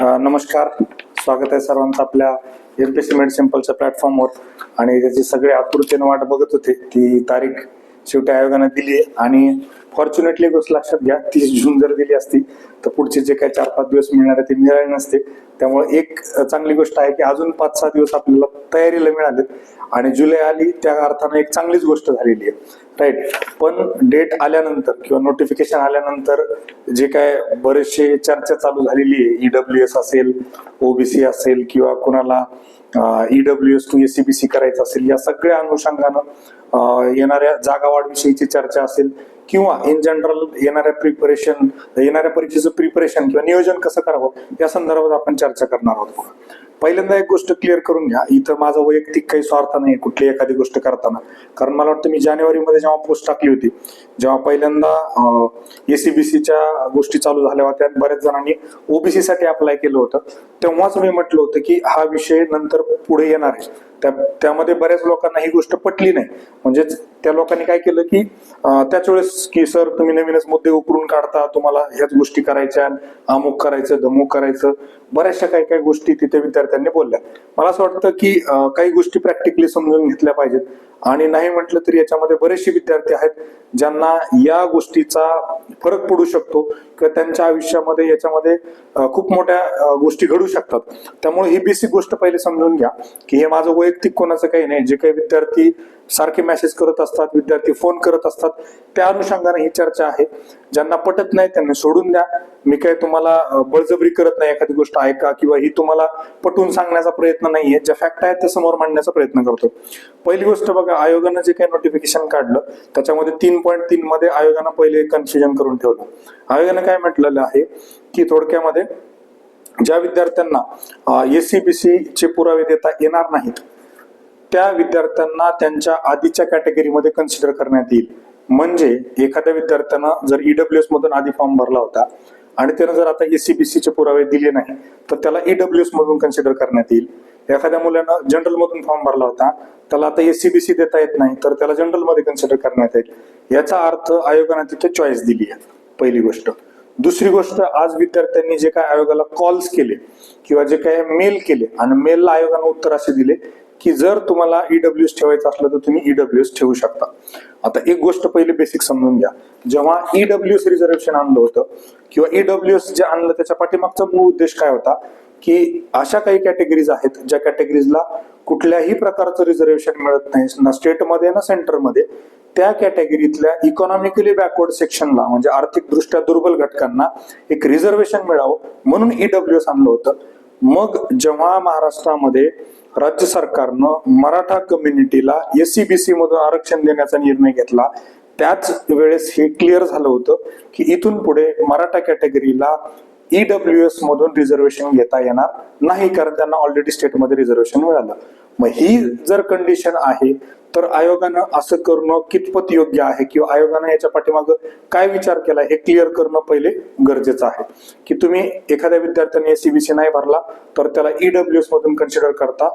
नमस्कार. स्वागत आहे सर्वांचं आपल्या एमपीसी मेड सिम्पलच्या प्लॅटफॉर्मवर. आणि त्याची सगळे आतुरतेने वाट बघत होते. ती तारीख शेवटी आयोगानं दिली आहे. आणि फॉर्च्युनेटली गोष्ट लक्षात घ्या तीस जून जर दिली असती तर पुढचे जे काही चार पाच दिवस मिळणार आहे ते मिळाले नसते. त्यामुळे एक चांगली गोष्ट आहे की अजून पाच सहा दिवस आपल्याला तयारीला मिळालेत. आणि जुलै आली त्या अर्थानं एक चांगलीच गोष्ट झालेली आहे. राईट पण डेट आल्यानंतर किंवा नोटिफिकेशन आल्यानंतर जे काय बरेचसे चर्चा चालू झालेली आहे ईडब्ल्यू एस असेल ओबीसी असेल किंवा कुणाला ईडब्ल्यू एस टू एसीबीसी करायचं असेल या सगळ्या अनुषंगानं येणाऱ्या जागा वाढविषयीची चर्चा असेल किंवा इन जनरल येणाऱ्या प्रिपरेशन येणाऱ्या परीक्षेचं प्रिपरेशन किंवा नियोजन कसं करावं या संदर्भात आपण चर्चा करणार आहोत. पहिल्यांदा एक गोष्ट क्लिअर करून घ्या. इथं माझा वैयक्तिक काही स्वार्थ नाही कुठली एखादी गोष्ट करताना. कारण मला वाटतं मी जानेवारीमध्ये जेव्हा पोस्ट टाकली होती जेव्हा पहिल्यांदा एसीबीसीच्या गोष्टी चालू झाल्या होत्या बऱ्याच जणांनी ओबीसी साठी अप्लाय केलं होतं तेव्हाच मी म्हटलं होतं की हा विषय नंतर पुढे येणार आहे. त्या त्यामध्ये बऱ्याच लोकांना ही गोष्ट पटली नाही. म्हणजेच त्या लोकांनी काय केलं की त्याच वेळेस की सर तुम्ही नवीनच मुद्दे उकरून काढता तुम्हाला ह्याच गोष्टी करायच्या अमुक करायचं धमुक करायचं. बऱ्याचशा काही काही गोष्टी तिथे विद्यार्थ्यांनी बोलल्या. मला असं वाटतं की काही गोष्टी प्रॅक्टिकली समजून घेतल्या पाहिजेत. आणि नाही म्हटलं तरी याच्यामध्ये बरेचसे विद्यार्थी आहेत ज्यांना या गोष्टीचा फरक पडू शकतो किंवा त्यांच्या आयुष्यामध्ये याच्यामध्ये खूप मोठ्या गोष्टी घडू शकतात. त्यामुळे ही बेसिक गोष्ट पहिले समजून घ्या की हे माझं वैयक्तिक कोणाचं काही नाही. जे काही विद्यार्थी सारखे मेसेज करत असतात विद्यार्थी फोन करत असतात त्या अनुषंगाने ही चर्चा आहे. ज्यांना पटत नाही त्यांनी सोडून द्या. मी काय तुम्हाला बळजबरी करत नाही एखादी गोष्ट ऐका किंवा ही तुम्हाला पटवून सांगण्याचा प्रयत्न नाहीये. ज्या फॅक्ट आहेत त्या समोर मांडण्याचा प्रयत्न करतो. पहिली गोष्ट बघा आयोगानं जे काही नोटिफिकेशन काढलं त्याच्यामध्ये तीन पॉईंट तीन मध्ये आयोगानं पहिले कन्फ्युजन करून ठेवलं. आयोगानं काय म्हटलेलं आहे की थोडक्यामध्ये ज्या विद्यार्थ्यांना एसीबीसी चे पुरावे देता येणार नाहीत त्या विद्यार्थ्यांना त्यांच्या आधीच्या कॅटेगरीमध्ये कन्सिडर करण्यात येईल. म्हणजे एखाद्या विद्यार्थ्यानं जर ईडब्ल्यू एस मधून आधी फॉर्म भरला होता आणि त्यानं जर आता एसीबीसी चे पुरावे दिले नाही तर त्याला ईडब्ल्यू एस मधून कन्सिडर करण्यात येईल. एखाद्या मुलानं जनरल मधून फॉर्म भरला होता त्याला आता एसीबीसी देता येत नाही तर त्याला जनरलमध्ये कन्सिडर करण्यात येईल. याचा अर्थ आयोगाने तिथे चॉईस दिली आहे पहिली गोष्ट. दुसरी गोष्ट आज विद्यार्थ्यांनी जे काय आयोगाला कॉल्स केले किंवा जे काय मेल केले आणि मेलला आयोगाने उत्तर असे दिले की जर तुम्हाला ईडब्ल्यू एस ठेवायचं असलं तर तुम्ही ईडब्ल्यू एस ठेवू शकता. आता एक गोष्ट पहिले बेसिक समजून घ्या. जेव्हा ईडब्ल्यू एस रिझर्वेशन आणलं होतं किंवा ईडब्ल्यू एस जे आणलं त्याच्या पाठीमागचा मूळ उद्देश काय होता? की अशा काही कॅटेगरीज आहेत ज्या कॅटेगरीजला कुठल्याही प्रकारचं रिझर्वेशन मिळत नाही. ना स्टेटमध्ये ना सेंटरमध्ये त्या कॅटेगरीतल्या इकॉनॉमिकली बॅकवर्ड सेक्शनला म्हणजे आर्थिकदृष्ट्या दुर्बल घटकांना एक रिझर्वेशन मिळावं म्हणून ईडब्ल्यू एस आणलं होतं. मग जेव्हा महाराष्ट्रामध्ये राज्य सरकारनं मराठा कम्युनिटीला एससीबीसी मधून आरक्षण देण्याचा निर्णय घेतला त्याच वेळेस हे क्लिअर झालं होतं की इथून पुढे मराठा कॅटेगरीला ईडब्ल्यू एस मधून रिझर्वेशन घेता येणार नाही कारण त्यांना ऑलरेडी स्टेटमध्ये रिझर्वेशन मिळालं. मग ही जर कंडिशन आहे तर आयोगानं असं करणं कितपत योग्य आहे? किंवा आयोगानं याच्या पाठीमागं काय विचार केला? हे क्लिअर करणं पहिले गरजेचं आहे. की तुम्ही एखाद्या विद्यार्थ्याने एसीबीसी नाही भरला तर त्याला ईडब्ल्यू एस मधून कन्सिडर करता.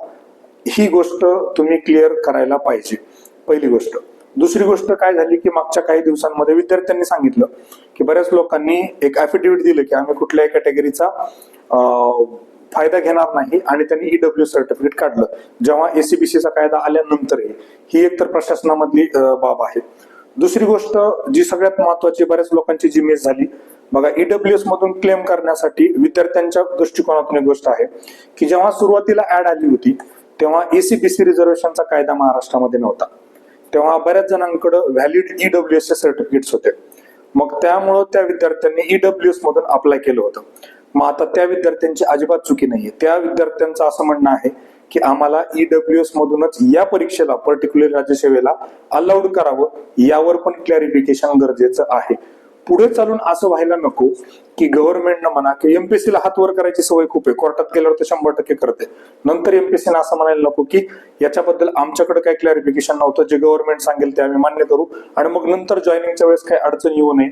ही गोष्ट तुम्ही क्लिअर करायला पाहिजे. पहिली गोष्ट. दुसरी गोष्ट काय झाली की मागच्या काही दिवसांमध्ये विद्यार्थ्यांनी सांगितलं की बऱ्याच लोकांनी एक ऍफिडेव्हिट दिलं की आम्ही कुठल्याही कॅटेगरीचा फायदा घेणार नाही आणि त्यांनी ईडब्ल्यू सर्टिफिकेट काढलं. जेव्हा एसीबीसीचा कायदा आल्यानंतर ही एक तर प्रशासनामधली बाब आहे. दुसरी गोष्ट जी सगळ्यात महत्वाची बऱ्याच लोकांची जी मिस झाली बघा ईडब्ल्यू एस मधून क्लेम करण्यासाठी विद्यार्थ्यांच्या दृष्टिकोनातून एक गोष्ट आहे की जेव्हा सुरुवातीला ऍड आली होती तेव्हा एसीबीसी रिझर्वेशनचा कायदा महाराष्ट्रामध्ये नव्हता. तेव्हा बऱ्याच जणांकडे व्हॅलिड ईडब्ल्यू एस चे सर्टिफिकेट्स होते. मग त्यामुळं त्या विद्यार्थ्यांनी ईडब्ल्यू एस मधून अप्लाय केलं होतं. मग आता त्या विद्यार्थ्यांची अजिबात चुकी नाहीये. त्या विद्यार्थ्यांचं असं म्हणणं आहे की आम्हाला ईडब्ल्यू एस मधूनच या परीक्षेला पर्टिक्युलर राज्यसेवेला अलाउड करावं यावर पण क्लॅरिफिकेशन गरजेचं आहे. पुढे चालून असं व्हायला नको की गव्हर्नमेंटनं म्हणा की एमपीसीला हात वर करायची सवय खूप आहे. कोर्टात गेल्यावर तर शंभर टक्के करते. नंतर एमपीसीनं असं म्हणायला नको की याच्याबद्दल आमच्याकडे काही क्लॅरिफिकेशन नव्हतं. जे गव्हर्नमेंट सांगेल ते आम्ही मान्य करू. आणि मग नंतर जॉईनिंगच्या वेळेस काही अडचण येऊ नये.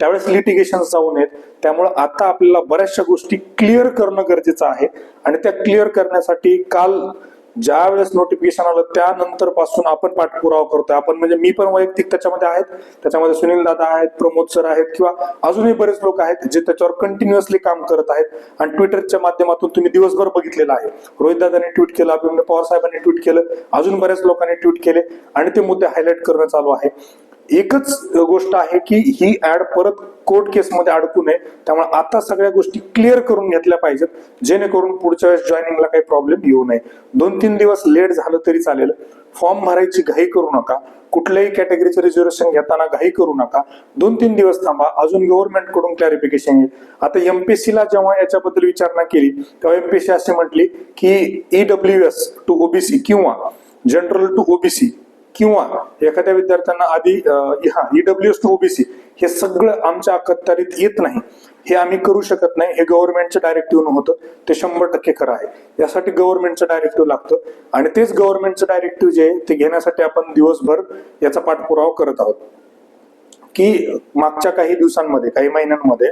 त्यावेळेस लिटिगेशन जाऊ नयेत. त्यामुळे आता आपल्याला बऱ्याचशा गोष्टी क्लिअर करणं गरजेचं आहे. आणि त्या क्लिअर करण्यासाठी काल ज्या वेळेस नोटिफिकेशन आलं त्यानंतरपासून आपण पाठपुरावा करतोय. आपण म्हणजे मी पण वैयक्तिक त्याच्यामध्ये आहेत. त्याच्यामध्ये सुनील दादा आहेत प्रमोद सर आहेत किंवा अजूनही बरेच लोक आहेत जे त्याच्यावर कंटिन्युअसली काम करत आहेत. आणि ट्विटरच्या माध्यमातून तुम्ही दिवसभर बघितलेलं आहे. रोहित दादांनी ट्विट केलं अभिमन्य पवार साहेबांनी ट्विट केलं अजून बऱ्याच लोकांनी ट्विट केले. आणि ते मुद्दे हायलाईट करणं चालू आहे. एकच गोष्ट आहे की ही ऍड परत कोर्ट केसमध्ये अडकू नये. त्यामुळे आता सगळ्या गोष्टी क्लिअर करून घेतल्या पाहिजेत जेणेकरून पुढच्या वेळेस जॉईनिंगला काही प्रॉब्लेम येऊ नये. दोन तीन दिवस लेट झालं तरी चालेल. फॉर्म भरायची घाई करू नका. कुठल्याही कॅटेगरीचं रिझर्वेशन घेताना घाई करू नका. दोन तीन दिवस थांबा. अजून गव्हर्नमेंटकडून क्लॅरिफिकेशन येईल. आता एमपीएससी ला जेव्हा याच्याबद्दल विचारणा केली तेव्हा एमपीएससी असे म्हटली की E W S to OBC किंवा जनरल टू ओबीसी किंवा एखाद्या विद्यार्थ्यांना आधी हा ईडब्ल्यू एस टू ओबीसी हे सगळं आमच्या अखत्यारीत येत नाही. हे आम्ही करू शकत नाही. हे गव्हर्नमेंटचं डायरेक्टिव्ह नव्हतं. ते शंभर टक्के खरं आहे. यासाठी गव्हर्नमेंटचं डायरेक्टिव्ह लागतं. आणि तेच गव्हर्नमेंटचं डायरेक्टिव्ह जे आहे ते घेण्यासाठी आपण दिवसभर याचा पाठपुरावा करत आहोत. की मागच्या काही दिवसांमध्ये काही महिन्यांमध्ये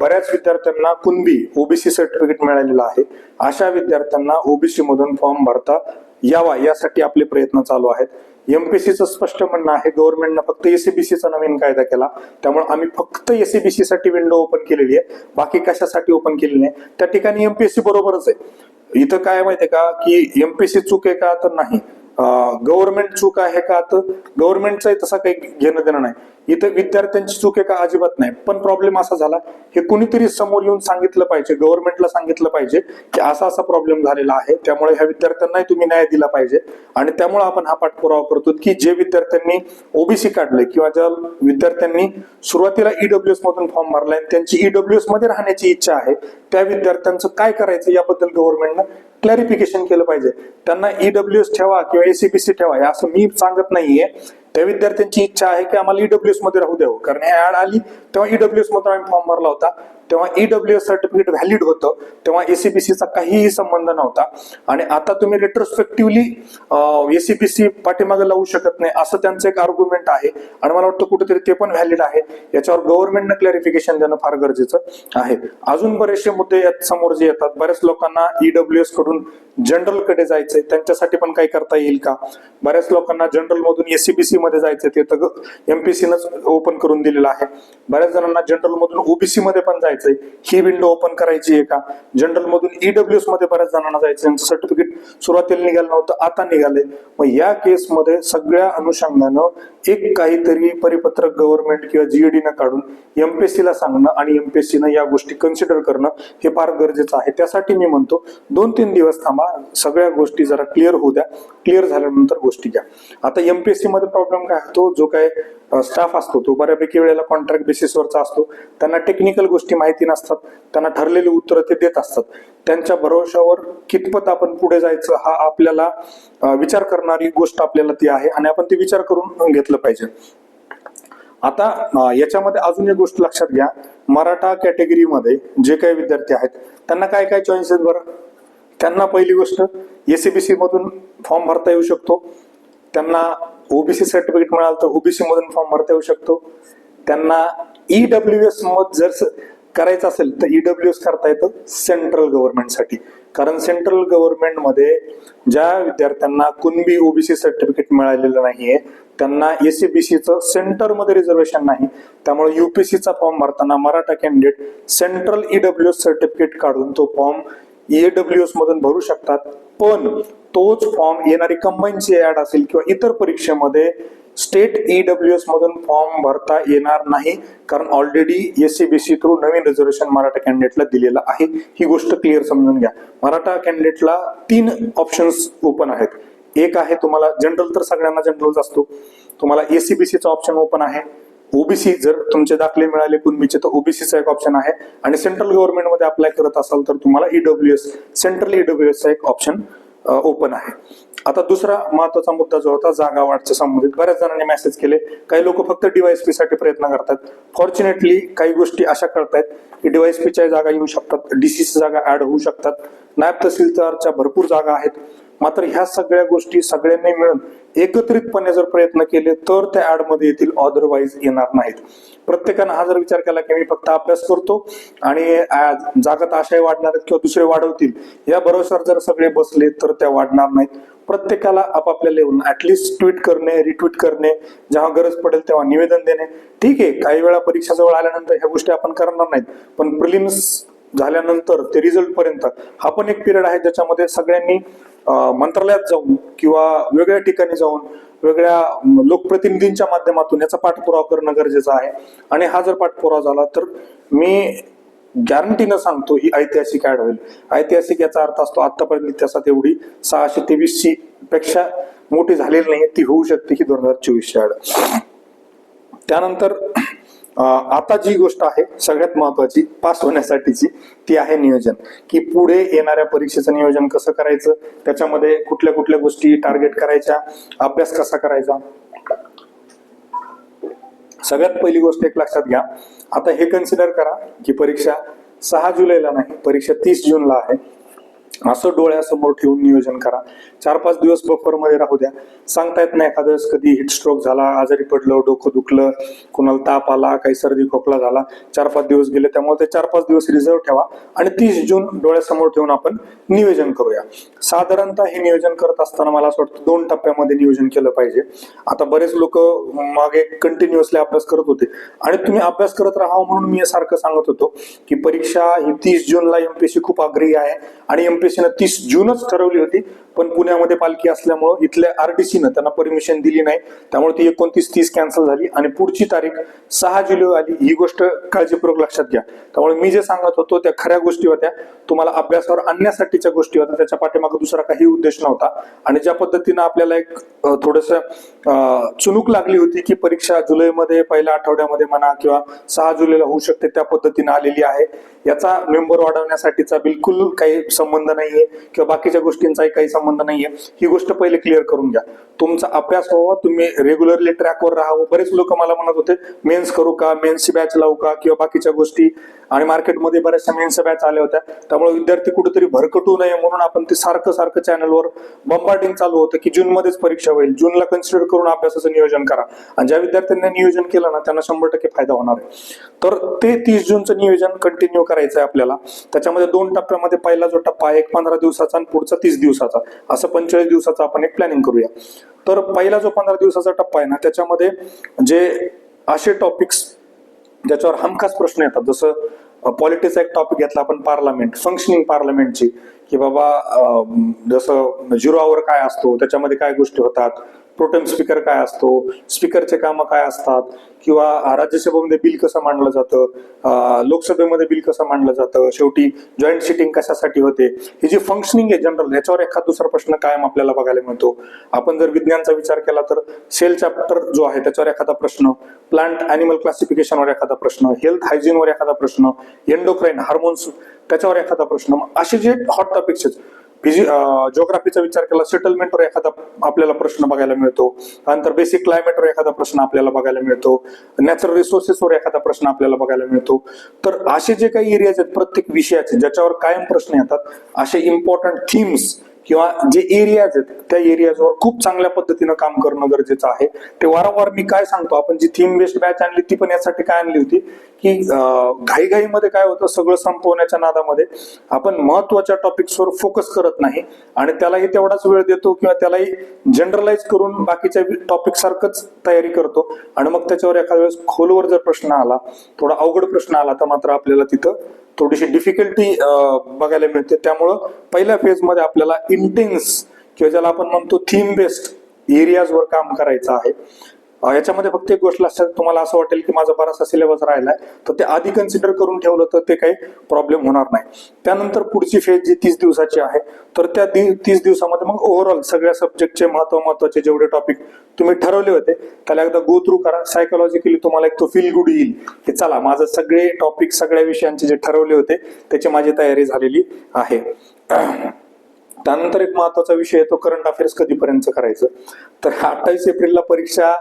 बऱ्याच विद्यार्थ्यांना कुणबी ओबीसी सर्टिफिकेट मिळालेलं आहे. अशा विद्यार्थ्यांना ओबीसी मधून फॉर्म भरता यावा यासाठी आपले प्रयत्न चालू आहेत. एमपीसीचं स्पष्ट म्हणणं आहे गव्हर्नमेंटनं फक्त एसीबीसीचा नवीन कायदा केला. त्यामुळे आम्ही फक्त एसीबीसी साठी विंडो ओपन केलेली आहे. बाकी कशासाठी ओपन केलेली नाही? त्या ठिकाणी एमपीएससी बरोबरच आहे. इथं काय माहितीये का? की एमपीएससी चूक आहे का तर नाही. गव्हर्नमेंट चूक आहे का तर गव्हर्नमेंटचं तसा काही घेणं देणं नाही. इथं विद्यार्थ्यांची चूक आहे का? अजिबात नाही. पण प्रॉब्लेम असा झाला हे कुणीतरी समोर येऊन सांगितलं पाहिजे गव्हर्नमेंटला सांगितलं पाहिजे की असा असा प्रॉब्लेम झालेला आहे. त्यामुळे ह्या विद्यार्थ्यांनाही तुम्ही न्याय दिला पाहिजे. आणि त्यामुळे आपण हा पाठपुरावा करतो की जे विद्यार्थ्यांनी ओबीसी काढले किंवा ज्या विद्यार्थ्यांनी सुरुवातीला ईडब्ल्यूएस मधून फॉर्म भरलाय त्यांची त्यांची ईडब्ल्यूएसमध्ये राहण्याची इच्छा आहे त्या विद्यार्थ्यांचं काय करायचं याबद्दल गव्हर्नमेंटनं क्लॅरिफिकेशन केलं पाहिजे. त्यांना ईडब्ल्यूएस ठेवा किंवा एसीबीसी ठेवा असं मी सांगत नाहीये. त्या विद्यार्थ्यांची इच्छा आहे की आम्हाला ईडब्ल्यूएसमध्ये राहू द्यावं. कारण हे ऍड आली तेव्हा ईडब्ल्यूएस मधून आम्ही फॉर्म भरला होता. तेव्हा ईडब्ल्यूएस सर्टिफिकेट व्हॅलिड होतं. तेव्हा एसीबीसीचा काहीही संबंध नव्हता. आणि आता तुम्ही रेट्रोस्पेक्टिव्हली एसीबीसी पाठीमागे लावू शकत नाही. असं त्यांचं एक आर्ग्युमेंट आहे. आणि मला वाटतं कुठेतरी ते पण व्हॅलिड आहे. याच्यावर गव्हर्नमेंटनं क्लॅरिफिकेशन देणं फार गरजेचं आहे. अजून बरेचसे मुद्दे यात समोर जे येतात. बऱ्याच लोकांना ईडब्ल्यूएसकडून जनरलकडे जायचंय. त्यांच्यासाठी पण काही करता येईल का? बऱ्याच लोकांना जनरल मधून एसीबीसी मध्ये जायचं ते तर एमपीसीनच ओपन करून दिलेलं आहे. बऱ्याच जणांना जनरल मधून ओबीसी मध्ये पण जायचंय. ही विंडो ओपन करायची आहे का? जनरल मधून ईडब्ल्यूएसमध्ये बऱ्याच जणांना जायचं त्यांचं सर्टिफिकेट सुरुवातीला निघालं नव्हतं आता निघालंय. मग या केसमध्ये सगळ्या अनुषंगानं एक काहीतरी परिपत्रक गव्हर्नमेंट किंवा जीईडी न काढून एमपीएससी ला सांगणं आणि एमपीएससी न या गोष्टी कन्सिडर करणं हे फार गरजेचं आहे. त्यासाठी मी म्हणतो दोन तीन दिवस थांबा. सगळ्या गोष्टी जरा क्लिअर होऊ द्या. क्लिअर झाल्यानंतर गोष्टी घ्या. आता एमपीएससी मध्ये प्रॉब्लेम काय? होतो जो काय स्टाफ असतो तो बऱ्यापैकी वेळेला कॉन्ट्रॅक्ट बेसिसवरचा असतो. त्यांना टेक्निकल गोष्टी माहिती नसतात. त्यांना ठरलेली उत्तरं ते देत असतात. त्यांच्या भरोशावर कितपत आपण पुढे जायचं हा आपल्याला विचार करणारी गोष्ट आपल्याला ती आहे आणि आपण ती विचार करून घेतलं पाहिजे. आता याच्यामध्ये अजून एक गोष्ट लक्षात घ्या. मराठा कॅटेगरीमध्ये जे काही विद्यार्थी आहेत त्यांना काय काय चॉईस आहेत बरं? त्यांना पहिली गोष्ट एसीबीसी मधून फॉर्म भरता येऊ शकतो. त्यांना ओबीसी सर्टिफिकेट मिळालं तर ओबीसी मधून फॉर्म भरता येऊ शकतो. त्यांना ईडब्ल्यू एस मध जर करायचं असेल तर ईडब्ल्यू एस करता येतं सेंट्रल गव्हर्नमेंटसाठी कारण सेंट्रल गव्हर्नमेंटमध्ये ज्या विद्यार्थ्यांना कुणबी ओबीसी सर्टिफिकेट मिळालेलं नाहीये त्यांना एसीबीसीचं सेंटरमध्ये रिझर्वेशन नाही. त्यामुळे युपीसीचा फॉर्म भरताना Maratha candidate central E W certificate काढून तो फॉर्म ईडब्ल्यू एस मधून भरू शकतात. पण तोच फॉर्म येणारी कंबाईनची ऍड असेल किंवा इतर परीक्षेमध्ये स्टेट ईडब्ल्यू एस मधून फॉर्म भरता येणार नाही. कारण ऑलरेडी एससीबीसी थ्रू नवीन रिझर्वेशन मराठा कॅन्डिडेटला दिलेलं आहे. ही गोष्ट क्लिअर समजून घ्या. मराठा कॅन्डिडेटला तीन ऑप्शन्स ओपन आहेत. एक आहे तुम्हाला जनरल तर सगळ्यांना जनरलच असतो. तुम्हाला एसीबीसीचा ऑप्शन ओपन आहे. ओबीसी जर तुमचे दाखले मिळाले कुणबीचे तर ओबीसीचा एक ऑप्शन आहे. आणि सेंट्रल गव्हर्नमेंटमध्ये अप्लाय करत असाल तर तुम्हाला ईडब्ल्यू एस सेंट्रल ईडब्ल्यू चा एक ऑप्शन ओपन आहे. आता दुसरा महत्त्वाचा मुद्दा जो होता जागा वाढच्या संबंधित. बऱ्याच जणांनी मेसेज केले. काही लोक फक्त डीवायएसपी साठी प्रयत्न करतात. फॉर्च्युनेटली काही गोष्टी अशा करतायत की डीवायएसपीच्या जागा येऊ शकतात. डीसीसी जागा ऍड होऊ शकतात. नायब तहसीलदारच्या भरपूर जागा आहेत. मात्र ह्या सगळ्या गोष्टी सगळ्यांनी मिळून एकत्रितपणे जर प्रयत्न केले तर त्या ऍडमध्ये येतील अदरवाईज येणार नाहीत. प्रत्येकानं हा जर विचार केला की मी फक्त अभ्यास करतो आणि जागत जागात आशय वाढणार आहेत किंवा दुसरे वाढवतील या भरोश्यावर जर सगळे बसले तर त्या वाढणार नाहीत. प्रत्येकाला आपापल्या लेवल ऍटलिस्ट ट्विट करणे रिट्विट करणे जेव्हा गरज पडेल तेव्हा निवेदन देणे. ठीक आहे काही वेळा परीक्षा जवळ आल्यानंतर ह्या गोष्टी आपण करणार नाहीत पण प्रिलिम्स झाल्यानंतर ते रिझल्ट पर्यंत हा पण एक पिरियड आहे ज्याच्यामध्ये सगळ्यांनी मंत्रालयात जाऊन किंवा वेगळ्या ठिकाणी जाऊन वेगळ्या लोकप्रतिनिधींच्या माध्यमातून याचा पाठपुरावा करणं गरजेचं आहे. आणि हा जर पाठपुरावा झाला तर मी गॅरंटीनं सांगतो ही ऐतिहासिक ऍड होईल. ऐतिहासिक याचा अर्थ असतो आतापर्यंत इतिहासात एवढी सहाशे तेवीसची पेक्षा मोठी झालेली नाही ती होऊ शकते ही दोन हजार चोवीसची ऍड त्यानंतर आता जी गोष्ट आहे सगळ्यात महत्वाची पास होण्यासाठीची ती आहे नियोजन. की पुढे येणाऱ्या परीक्षेचं नियोजन कसं करायचं त्याच्यामध्ये कुठल्या कुठल्या गोष्टी टार्गेट करायच्या अभ्यास कसा करायचा? सगळ्यात पहिली गोष्ट एक लक्षात घ्या. आता हे कन्सिडर करा की परीक्षा सहा जुलैला नाही परीक्षा तीस जूनला आहे. असं डोळ्यासमोर ठेवून नियोजन करा. चार पाच दिवस बफरमध्ये राहू द्या. सांगता येत नाही एखाद्या वेळेस कधी हिट स्ट्रोक झाला आजारी पडलं डोकं दुखलं कुणाला ताप आला काही सर्दी खोकला झाला. चार पाच दिवस गेले त्यामुळे ते चार पाच दिवस रिझर्व ठेवा आणि तीस जून डोळ्यासमोर ठेवून आपण नियोजन करूया. साधारणतः हे नियोजन करत असताना मला असं वाटतं दोन टप्प्यामध्ये नियोजन केलं पाहिजे. आता बरेच लोक मागे कंटिन्युअसली अभ्यास करत होते. आणि तुम्ही अभ्यास करत राहा म्हणून मी सारखं सांगत होतो की परीक्षा ही तीस जूनला एमपीएससी खूप आग्रही आहे आणि एमपीएससीनं तीस जूनच ठरवली होती. पण पुण्यामध्ये पालखी असल्यामुळं इथल्या आरडीसीनं त्यांना परमिशन दिली नाही. त्यामुळे ती एकोणतीस तीस कॅन्सल झाली आणि पुढची तारीख सहा जुलै आली. ही गोष्ट काळजीपूर्वक लक्षात घ्या. त्यामुळे मी जे सांगत होतो त्या खऱ्या गोष्टी होत्या. तुम्हाला अभ्यासावर आणण्यासाठीच्या गोष्टी होत्या. त्याच्या पाठीमागे दुसरा काही उद्देश नव्हता. आणि ज्या पद्धतीनं आपल्याला एक थोडस चुनूक लागली होती की परीक्षा जुलैमध्ये पहिल्या आठवड्यामध्ये म्हणा किंवा सहा जुलैला होऊ शकते त्या पद्धतीनं आलेली आहे. याचा मेंबर वाढवण्यासाठीचा बिलकुल काही संबंध नाहीये किंवा बाकीच्या गोष्टींचाही काही संबंध नाहीये. ही गोष्ट पहिले क्लिअर करून घ्या. तुमचा अभ्यास व्हावा तुम्ही रेग्युलरली ट्रॅकवर राहावं. बरेच लोक मला म्हणत होते मेन्स करू का? मेन्सची बॅच लावू का? किंवा बाकीच्या गोष्टी. आणि मार्केटमध्ये बऱ्याचशा मेन्सच्या बॅच आल्या होत्या. त्यामुळे विद्यार्थी कुठेतरी भरकटू नये म्हणून आपण ते सारखं सारखं चॅनलवर बंबार्डिंग चालू होतं की जून मध्येच परीक्षा होईल. जूनला कन्सिडर करून अभ्यासाचं नियोजन करा. आणि ज्या विद्यार्थ्यांनी नियोजन केलं ना त्यांना शंभर टक्के फायदा होणार आहे. तर ते तीस जूनचं नियोजन कंटिन्यू करायचं आहे आपल्याला. त्याच्यामध्ये दोन टप्प्यामध्ये पहिला जो टप्पा आहे एक पंधरा दिवसाचा आणि पुढचा तीस दिवसाचा. असं पंचेचाळीस दिवसाचा आपण एक प्लॅनिंग करूया. तर पहिला जो पंधरा दिवसाचा टप्पा आहे ना त्याच्यामध्ये जे असे टॉपिक्स ज्याच्यावर हमखास प्रश्न येतात जसं पॉलिटिक्सचा एक टॉपिक घेतला आपण पार्लमेंट फंक्शनिंग पार्लमेंटची की बाबा जसं झिरो आवर काय असतो त्याच्यामध्ये काय गोष्टी होतात प्रोटेम स्पीकर काय असतो? स्पीकरचे कामं काय असतात? किंवा राज्यसभेमध्ये बिल कसं मांडलं जातं? लोकसभेमध्ये बिल कसं मांडलं जातं? शेवटी जॉईंट सिटिंग कशासाठी होते? हे जे फंक्शनिंग आहे जनरल याच्यावर एखाद दुसरा प्रश्न कायम आपल्याला बघायला मिळतो. आपण जर विज्ञानचा विचार केला तर सेल चॅप्टर जो आहे त्याच्यावर एखादा प्रश्न प्लांट अॅनिमल क्लासिफिकेशनवर एखादा प्रश्न हेल्थ हायजीनवर एखादा प्रश्न एंडोक्राईन हार्मोन्स त्याच्यावर एखादा प्रश्न असे जे हॉट टॉपिक्स आहेत फिजि जिओग्राफीचा विचार केला सेटलमेंटवर एखादा आपल्याला प्रश्न बघायला मिळतो. त्यानंतर बेसिक क्लायमेटवर एखादा प्रश्न आपल्याला बघायला मिळतो. नॅचरल रिसोर्सेसवर एखादा प्रश्न आपल्याला बघायला मिळतो. तर असे जे काही एरियाज आहेत प्रत्येक विषयाचे ज्याच्यावर कायम प्रश्न येतात असे इम्पॉर्टंट थीम्स किंवा जे एरियाज आहेत त्या एरियाजवर खूप चांगल्या पद्धतीनं काम करणं गरजेचं आहे. ते वारंवार मी काय सांगतो आपण जी थीम बेस्ड बॅच आणली ती पण यासाठी काय आणली होती की घाईघाईमध्ये काय होतं सगळं संपवण्याच्या नादामध्ये आपण महत्त्वाच्या टॉपिक्सवर फोकस करत नाही आणि त्यालाही तेवढाच वेळ देतो किंवा त्यालाही जनरलाइज करून बाकीच्या टॉपिक सारखंच तयारी करतो. आणि मग त्याच्यावर एखाद्या वेळेस खोलवर जर प्रश्न आला थोडा अवघड प्रश्न आला तर मात्र आपल्याला तिथं थोडीशी डिफिकल्टी बघायला मिळते. त्यामुळं पहिल्या फेजमध्ये आपल्याला इंटेन्स किंवा ज्याला आपण म्हणतो थीम बेस्ड एरियाजवर काम करायचं आहे. याच्यामध्ये फक्त एक गोष्ट लक्षात तुम्हाला असं वाटेल की माझा बराचसा सिलेबस राहिलाय. तर ते आधी कन्सिडर करून ठेवलं तर ते काही प्रॉब्लेम होणार नाही. त्यानंतर पुढची फेज जी तीस दिवसाची आहे तर त्या तीस दिवसामध्ये मग ओव्हरऑल सगळ्या सब्जेक्टचे महत्त्व महत्त्वाचे जेवढे टॉपिक तुम्ही ठरवले होते त्याला एकदा गो थ्रू करा. सायकोलॉजिकली तुम्हाला एक तो फील गुड येईल. की चला माझं सगळे टॉपिक सगळ्या विषयांचे जे ठरवले होते त्याची माझी तयारी झालेली आहे. त्यानंतर एक महत्त्वाचा विषय येतो करंट अफेअर्स कधीपर्यंत करायचं? तर अठ्ठावीस एप्रिलला परीक्षा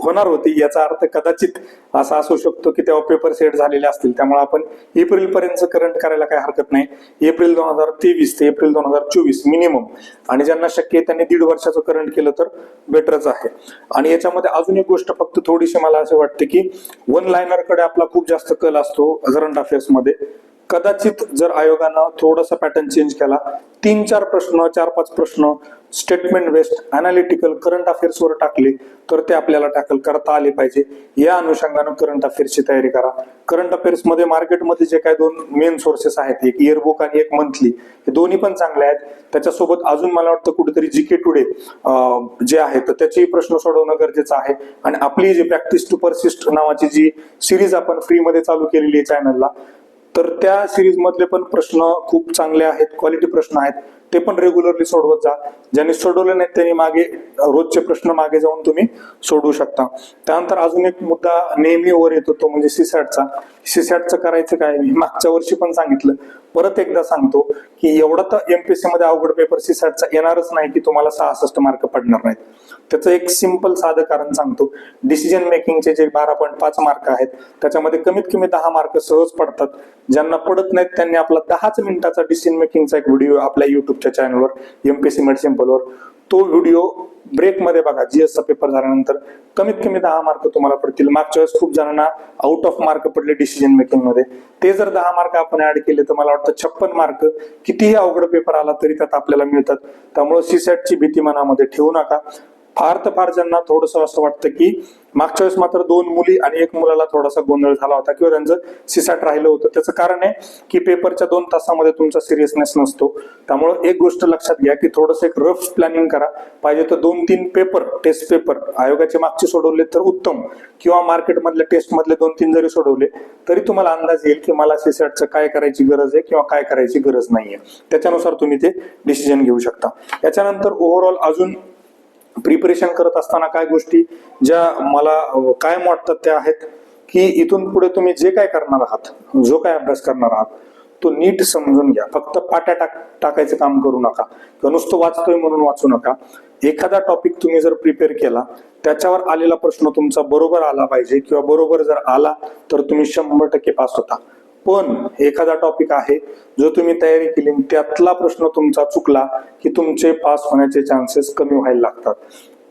होणार होती याचा अर्थ कदाचित असा असू शकतो की तेव्हा पेपर सेट झालेले असतील. त्यामुळे आपण एप्रिल पर्यंत करंट करायला काही हरकत नाही. एप्रिल दोन हजार तेवीस ते एप्रिल दोन हजार चोवीस मिनिमम आणि ज्यांना शक्य आहे त्यांनी दीड वर्षाचं करंट केलं तर बेटरच आहे. आणि याच्यामध्ये अजून एक गोष्ट फक्त थोडीशी मला असं वाटते की वन लायनरकडे आपला खूप जास्त कल असतो करंट अफेअर्समध्ये. कदाचित जर आयोगानं थोडासा पॅटर्न चेंज केला तीन चार प्रश्न चार पाच प्रश्न statement based analytical current affairs वर टाकले तर ते आपल्याला टॅकल करता आले पाहिजे. या अनुषंगानं करंट अफेअर्सची तयारी करा. करंट अफेअर्समध्ये मार्केटमध्ये जे काय दोन मेन सोर्सेस आहेत एक इयरबुक आणि एक मंथली हे दोन्ही पण चांगले आहेत. त्याच्यासोबत अजून मला वाटतं कुठेतरी जी के टुडे जे आहे तर त्याचेही प्रश्न सोडवणं गरजेचं आहे. आणि आपली जी प्रॅक्टिस टू परसिस्ट नावाची जी सिरीज आपण फ्रीमध्ये चालू केलेली आहे चॅनलला तर त्या सिरीज मधले पण प्रश्न खूप चांगले आहेत क्वालिटी प्रश्न आहेत. ते पण रेग्युलरली सोडवत जा. ज्यांनी सोडवले नाहीत त्यांनी मागे रोजचे प्रश्न मागे जाऊन तुम्ही सोडवू शकता. त्यानंतर अजून एक मुद्दा नेहमी वर येतो तो म्हणजे सीसॅटचा सीसॅटचं करायचं काय? मी मागच्या वर्षी पण सांगितलं. परत एकदा सांगतो की एवढा तर एमपीएससी मध्ये अवघड पेपर सीसॅटचा येणारच नाही की तुम्हाला सहासष्ट मार्क पडणार नाहीत. त्याचं एक सिंपल साधं कारण सांगतो. डिसिजन मेकिंगचे जे बारा पॉईंट पाच मार्क आहेत त्याच्यामध्ये कमीत कमी दहा मार्क सहज पडतात. ज्यांना पडत नाहीत त्यांनी आपला दहाच मिनिटाचा डिसिजन मेकिंगचा एक व्हिडिओ आपल्या युट्यूबच्या चॅनलवर एमपीसी मेड सिम्पलवर तो व्हिडिओ ब्रेकमध्ये बघा जीएसचा पेपर झाल्यानंतर कमीत कमी दहा मार्क तुम्हाला पडतील. मागच्या वेळेस खूप जणांना आउट ऑफ मार्क पडले डिसिजन मेकिंगमध्ये. ते जर दहा मार्क आपण ऍड केले तर मला वाटतं छप्पन मार्क कितीही अवघड पेपर आला तरी त्यात आपल्याला मिळतात. त्यामुळे सीसॅटची भीती मनामध्ये ठेवू नका. फार तर फार ज्यांना थोडस असं वाटतं की मागच्या वेळेस मात्र दोन मुली आणि एक मुलाला थोडासा गोंधळ झाला होता किंवा त्यांचं सिसाट राहिलं होतं. त्याचं कारण आहे की पेपरच्या दोन तासामध्ये तुमचा सिरियसनेस नसतो. त्यामुळे एक गोष्ट लक्षात घ्या की थोडस एक रफ प्लॅनिंग करा. पाहिजे तर दोन तीन पेपर टेस्ट पेपर. आयोगाचे मागचे सोडवले तर उत्तम. किंवा मार्केटमधल्या टेस्ट मधले दोन तीन जरी सोडवले तरी तुम्हाला अंदाज येईल की मला सिसॅटचं काय करायची गरज आहे किंवा काय करायची गरज नाहीये. त्याच्यानुसार तुम्ही ते डिसिजन घेऊ शकता. याच्यानंतर ओव्हरऑल अजून प्रिपरेशन करत असताना काय गोष्टी ज्या मला काय वाटतात त्या आहेत की इथून पुढे तुम्ही जे काय करणार आहात जो काय अभ्यास करणार आहात तो नीट समजून घ्या. फक्त पाट्या टाक टाकायचं काम करू नका. किंवा नुसतं वाचतोय म्हणून वाचू नका. एखादा टॉपिक तुम्ही जर प्रिपेअर केला त्याच्यावर आलेला प्रश्न तुमचा बरोबर आला पाहिजे किंवा बरोबर जर आला तर तुम्ही शंभर टक्के पास होता. पण एखादा टॉपिक आहे जो तुम्ही तयारी केली त्यातला प्रश्न तुमचा चुकला की तुमचे पास होण्याचे चान्सेस कमी व्हायला लागतात.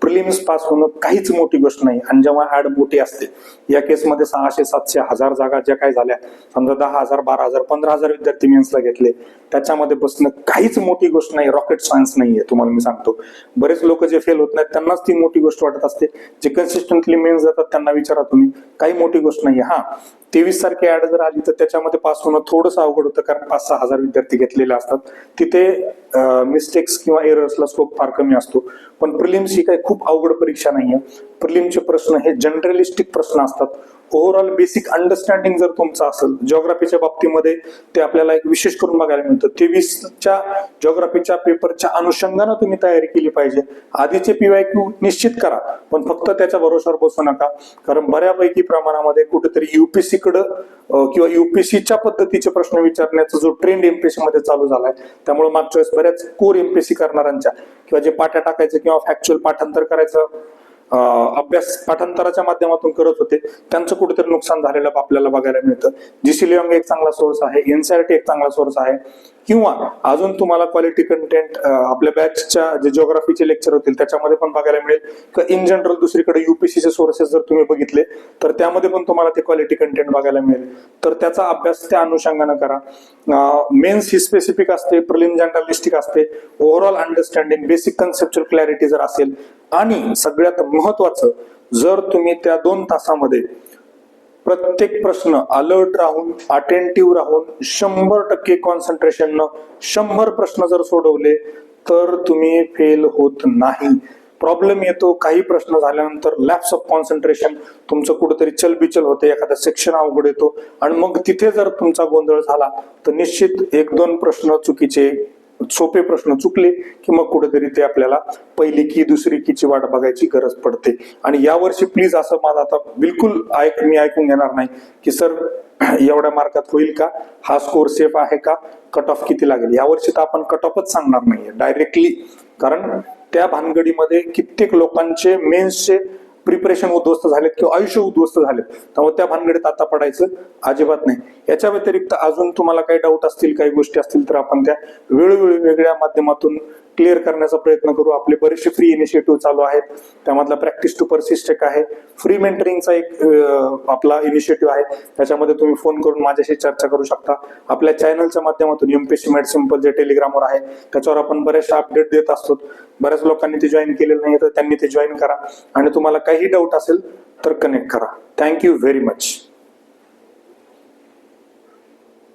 प्रिलिम्स पास होणं काहीच मोठी गोष्ट नाही. आणि जेव्हा ऍड मोठी असते या केसमध्ये सहाशे सातशे हजार जागा ज्या काय झाल्या समजा दहा हजार बारा हजार पंधरा हजार विद्यार्थी मेन्सला घेतले त्याच्यामध्ये बसणं काहीच मोठी गोष्ट नाही रॉकेट सायन्स नाहीये तुम्हाला मी सांगतो. बरेच लोक जे फेल होत नाहीत त्यांनाच ती मोठी गोष्ट वाटत असते. जे कन्सिस्टंटली मेन्स जातात त्यांना विचारा तुम्ही काही मोठी गोष्ट नाहीये. हा तेवीस सारखी ऍड जर आली तर त्याच्यामध्ये पास होणं थोडंसं अवघड होतं कारण पाच सहा हजार विद्यार्थी घेतलेले असतात. तिथे मिस्टेक्स किंवा एरर्सला स्कोप फार कमी असतो. पण प्रिलिम्स ही काही खूप अवघड परीक्षा नाहीये. प्रिलिमचे प्रश्न हे जनरलिस्टिक प्रश्न असतात. ओव्हरऑल बेसिक अंडरस्टँडिंग जर तुमचं असेल जॉग्राफीच्या बाबतीमध्ये ते आपल्याला एक विशेष करून बघायला मिळतं. तेवीसच्या जॉग्राफीच्या पेपरच्या अनुषंगानं तुम्ही तयारी केली पाहिजे. आधीचे पीवाय क्यू निश्चित करा पण फक्त त्याच्या भरोशावर बसू नका. कारण बऱ्यापैकी प्रमाणामध्ये कुठेतरी युपीएससी कडं किंवा युपीसीच्या पद्धतीचे प्रश्न विचारण्याचा जो ट्रेंड एमपीएससी मध्ये चालू झालाय त्यामुळे मागच्या वेळेस बऱ्याच कोर एमपीएससी करणाऱ्यांच्या किंवा जे पाट्या टाकायचं किंवा फॅक्च्युअल पाठांतर करायचं अभ्यास पाठांतराच्या माध्यमातून करत होते. त्यांचं कुठेतरी नुकसान झालेलं आपल्याला बघायला मिळतं. जीसीलिओंग एक चांगला सोर्स आहे एनसीआरटी एक चांगला सोर्स आहे. किंवा अजून तुम्हाला क्वालिटी कंटेंट आपल्या बॅचच्या जे जिओग्राफीचे लेक्चर होतील त्याच्यामध्ये पण बघायला मिळेल. इन जनरल दुसरीकडे युपीसीचे सोर्सेस जर तुम्ही बघितले तर त्यामध्ये पण तुम्हाला ते क्वालिटी कंटेंट बघायला मिळेल. तर त्याचा अभ्यास त्या अनुषंगानं करा. मेन्स ही स्पेसिफिक असते प्रिलिम जनरलिस्टिक असते. Overall understanding basic conceptual clarity जर असेल आणि सगळ्यात महत्वाचं जर तुम्ही त्या दोन तासामध्ये प्रत्येक प्रश्न अलर्ट राहून अटेंटिव्ह राहून शंभर टक्के कॉन्सन्ट्रेशन शंभर प्रश्न जर सोडवले तर तुम्ही फेल होत नाही. प्रॉब्लेम येतो काही प्रश्न झाल्यानंतर लॅप्स ऑफ कॉन्सन्ट्रेशन तुमचं कुठेतरी चलबिचल होते एखादा सेक्शन अवघड येतो. आणि मग तिथे जर तुमचा गोंधळ झाला तर निश्चित एक दोन प्रश्न चुकीचे सोपे प्रश्न चुकले की मग कुठेतरी ते आपल्याला पहिली की दुसरी कीची वाट बघायची गरज पडते. आणि यावर्षी प्लीज असं माझं आता बिलकुल ऐक मी ऐकून घेणार नाही की सर एवढ्या मार्कात होईल का? हा स्कोर सेफ आहे का? कट ऑफ किती लागेल? यावर्षी तर आपण कट ऑफच सांगणार नाहीये डायरेक्टली कारण त्या भानगडीमध्ये कित्येक लोकांचे मेन्सचे प्रिपरेशन उद्ध्वस्त झालेत किंवा आयुष्य उद्ध्वस्त झालेत. त्यामुळे त्या भानगडीत आता पडायचं अजिबात नाही. याच्या व्यतिरिक्त अजून तुम्हाला काही डाऊट असतील काही गोष्टी असतील तर आपण त्या वेळोवेळी वेगळ्या माध्यमातून क्लिअर करण्याचा प्रयत्न करू. आपले बरेचसे फ्री इनिशिएटिव्ह चालू आहेत. त्यामधला प्रॅक्टिस टू परसिस्ट एक आहे. फ्री मेंटरिंगचा एक आपला इनिशिएटिव्ह आहे. त्याच्यामध्ये तुम्ही फोन करून माझ्याशी चर्चा करू शकता. आपल्या चॅनलच्या माध्यमातून एमपीसी मेड सिंपल जे टेलिग्रामवर आहे त्याच्यावर आपण बऱ्याचशा अपडेट देत असतो. बऱ्याच लोकांनी ते जॉईन केलेलं नाही तर त्यांनी ते जॉईन करा. आणि तुम्हाला काही डाऊट असेल तर कनेक्ट करा. Thank you very much